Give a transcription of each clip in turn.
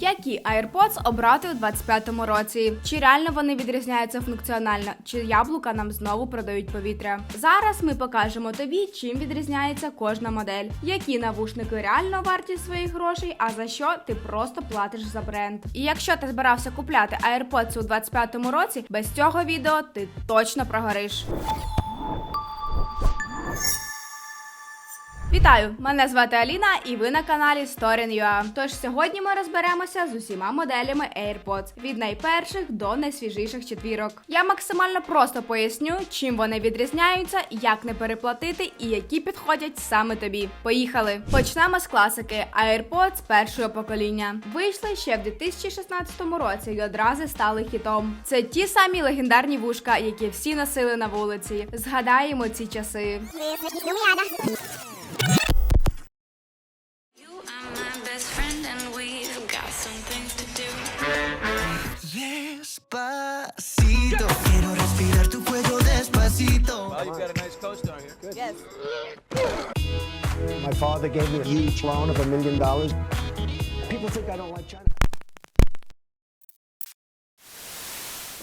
Які AirPods обрати у 25-му році? Чи реально вони відрізняються функціонально? Чи яблука нам знову продають повітря? Зараз ми покажемо тобі, чим відрізняється кожна модель, які навушники реально варті своїх грошей, а за що ти просто платиш за бренд. І якщо ти збирався купляти AirPods у 25-му році, без цього відео ти точно прогориш. Вітаю! Мене звати Аліна, і ви на каналі Story.ua. Тож сьогодні ми розберемося з усіма моделями AirPods від найперших до найсвіжіших четвірок. Я максимально просто поясню, чим вони відрізняються, як не переплатити і які підходять саме тобі. Поїхали! Почнемо з класики AirPods першого покоління. Вийшли ще в 2016 році і одразу стали хітом. Це ті самі легендарні вушка, які всі носили на вулиці. Згадаємо ці часи. Father gave me a huge loan of a million dollars. People think I don't like China.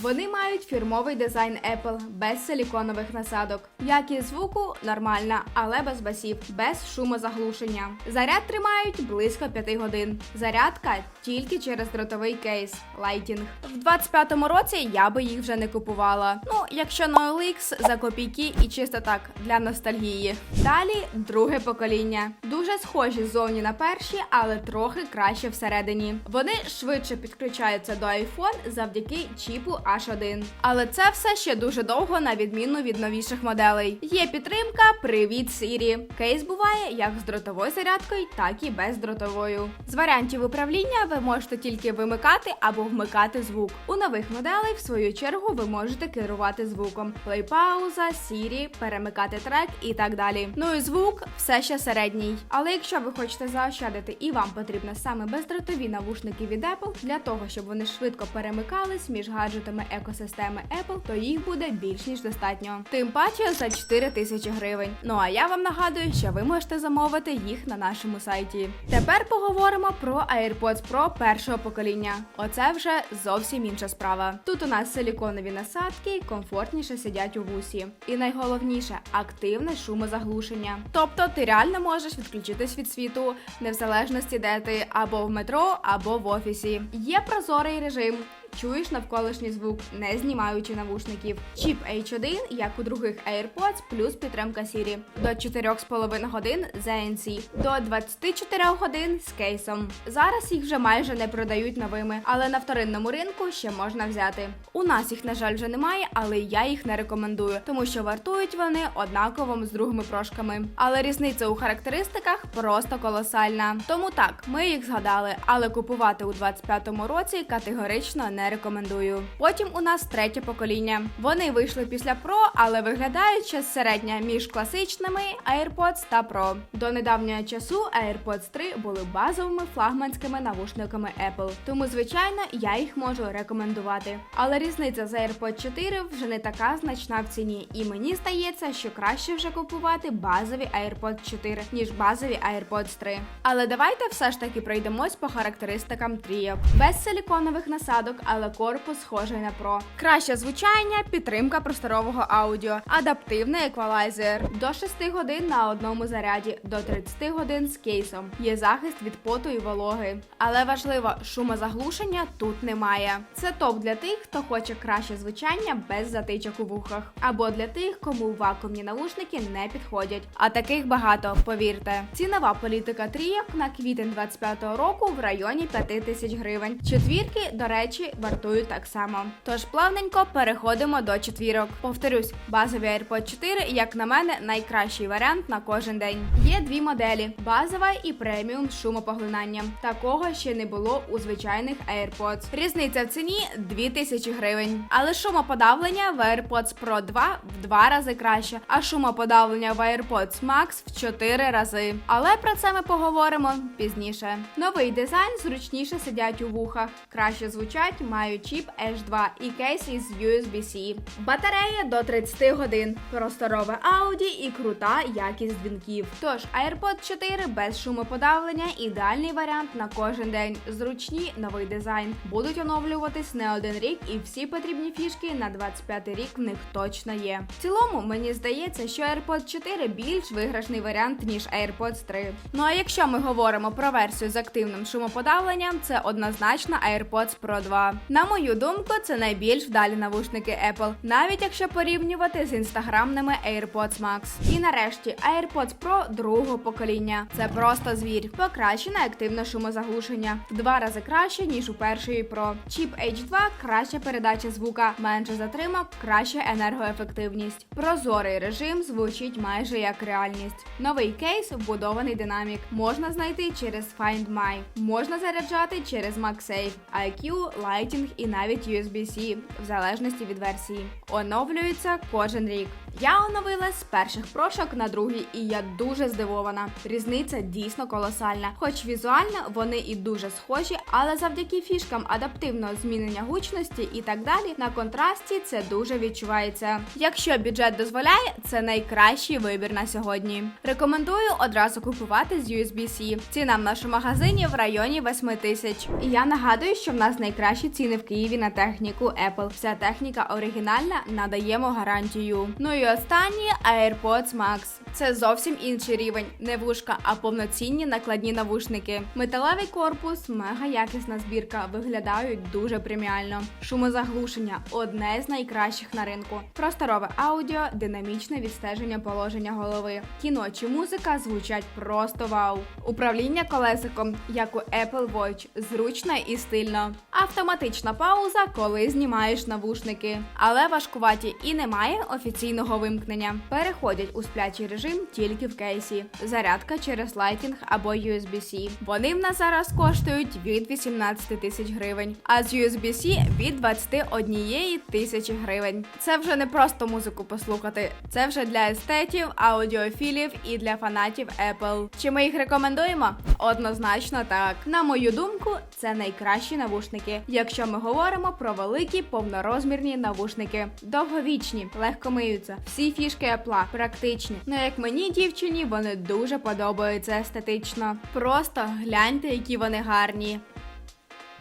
Вони мають фірмовий дизайн Apple без силіконових насадок. Якість звуку нормальна, але без басів, без шумозаглушення. Заряд тримають близько 5 годин. Зарядка тільки через дротовий кейс Lighting. В 25-му році я би їх вже не купувала. Ну, якщо на OLX за копійки і чисто так для ностальгії. Далі друге покоління. Дуже схожі ззовні на перші, але трохи краще всередині. Вони швидше підключаються до iPhone завдяки чіпу H1. Але це все ще дуже довго, на відміну від новіших моделей. Є підтримка Привіт Siri. Кейс буває як з дротовою зарядкою, так і бездротовою. З варіантів управління ви можете тільки вимикати або вмикати звук. У нових моделей, в свою чергу, ви можете керувати звуком: плей-пауза, Siri, перемикати трек і так далі. Ну і звук все ще середній. Але якщо ви хочете заощадити і вам потрібно саме бездротові навушники від Apple для того, щоб вони швидко перемикались між гаджетами екосистеми Apple, то їх буде більш ніж достатньо. Тим паче за 4 тисячі гривень. Ну а я вам нагадую, що ви можете замовити їх на нашому сайті. Тепер поговоримо про AirPods Pro першого покоління. Оце вже зовсім інша справа. Тут у нас силіконові насадки, комфортніше сидять у вусі. І найголовніше активне шумозаглушення. Тобто ти реально можеш відключитись від світу, не в залежності де ти або в метро, або в офісі. Є прозорий режим. Чуєш навколишній звук, не знімаючи навушників. Чіп H1, як у других AirPods, плюс підтримка Siri. До 4,5 годин ZNC, до 24 годин з кейсом. Зараз їх вже майже не продають новими, але на вторинному ринку ще можна взяти. У нас їх, на жаль, вже немає, але я їх не рекомендую, тому що вартують вони однаково з другими прошками. Але різниця у характеристиках просто колосальна. Тому так, ми їх згадали, але купувати у 25-му році категорично не рекомендую. Потім у нас третє покоління. Вони вийшли після Pro, але виглядають щось середнє між класичними AirPods та Pro. До недавнього часу AirPods 3 були базовими флагманськими навушниками Apple, тому звичайно я їх можу рекомендувати. Але різниця з AirPods 4 вже не така значна в ціні, і мені здається, що краще вже купувати базові AirPods 4, ніж базові AirPods 3. Але давайте все ж таки пройдемось по характеристикам трійок. Без силіконових насадок, але корпус схожий на Pro. Краще звучання, підтримка просторового аудіо, адаптивний еквалайзер до 6 годин на одному заряді, до 30 годин з кейсом. Є захист від поту і вологи. Але важливо, шумозаглушення тут немає. Це топ для тих, хто хоче краще звучання без затичок у вухах, або для тих, кому вакуумні наушники не підходять. А таких багато, повірте. Цінова політика трійок на квітень 25-го року в районі 5 тисяч гривень. Четвірки, до речі, вартують так само. Тож плавненько переходимо до четвірок. Повторюсь, базові AirPods 4, як на мене, найкращий варіант на кожен день. Є дві моделі: базова і преміум з шумопоглинанням. Такого ще не було у звичайних AirPods. Різниця в ціні 2000 гривень. Але шумоподавлення в AirPods Pro 2 в два рази краще, а шумоподавлення в AirPods Max в 4 рази. Але про це ми поговоримо пізніше. Новий дизайн зручніше сидять у вухах, краще звучать, мають чіп H2 і кейс із USB-C. Батарея до 30 годин, просторове ауді і крута якість дзвінків. Тож AirPods 4 без шумоподавлення ідеальний варіант на кожен день. Зручні новий дизайн. Будуть оновлюватись не один рік, і всі потрібні фішки на 25 рік в них точно є. В цілому мені здається, що AirPods 4 більш виграшний варіант ніж AirPods 3. Ну а якщо ми говоримо про версію з активним шумоподавленням, це однозначно AirPods Pro 2. На мою думку, це найбільш вдалі навушники Apple, навіть якщо порівнювати з інстаграмними AirPods Max. І нарешті AirPods Pro другого покоління. Це просто звір. Покращене активне шумозаглушення в два рази краще ніж у першої Pro. Чіп H2 краща передача звука, менше затримок, краща енергоефективність. Прозорий режим звучить майже як реальність. Новий кейс вбудований динамік. Можна знайти через Find My. Можна заряджати через MagSafe, IQ, Lighting і навіть USB-C, в залежності від версії. Оновлюється кожен рік. Я оновила з перших прошок на другий, і я дуже здивована. Різниця дійсно колосальна. Хоч візуально вони і дуже схожі, але завдяки фішкам адаптивного змінення гучності і так далі, на контрасті це дуже відчувається. Якщо бюджет дозволяє, це найкращий вибір на сьогодні. Рекомендую одразу купувати з USB-C. Ціна в нашому магазині в районі 8 тисяч. І я нагадую, що в нас найкращі ціни в Києві на техніку Apple. Вся техніка оригінальна, надаємо гарантію. Ну і останні AirPods Max. Це зовсім інший рівень, не вушка, а повноцінні накладні навушники. Металевий корпус, мега якісна збірка, виглядають дуже преміально. Шумозаглушення одне з найкращих на ринку. Просторове аудіо, динамічне відстеження положення голови. Кіно чи музика звучать просто вау. Управління колесиком, як у Apple Watch, зручно і стильно. Автоматична пауза, коли знімаєш навушники. Але важкуваті і немає офіційного вимкнення. Переходять у сплячий режим тільки в кейсі. Зарядка через Lightning або USB-C. Вони в нас зараз коштують від 18 тисяч гривень, а з USB-C від 21 тисячі гривень. Це вже не просто музику послухати, це вже для естетів, аудіофілів і для фанатів Apple. Чи ми їх рекомендуємо? Однозначно так. На мою думку, це найкращі навушники, якщо ми говоримо про великі повнорозмірні навушники. Довговічні, легко миються. Всі фішки Apple практичні. Ну як мені, дівчині, вони дуже подобаються естетично. Просто гляньте, які вони гарні.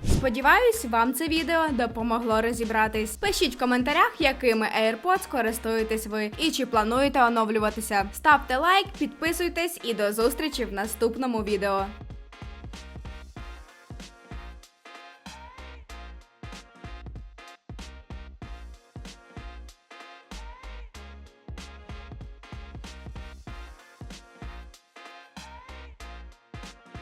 Сподіваюсь, вам це відео допомогло розібратись. Пишіть в коментарях, якими AirPods користуєтесь ви і чи плануєте оновлюватися. Ставте лайк, підписуйтесь і до зустрічі в наступному відео.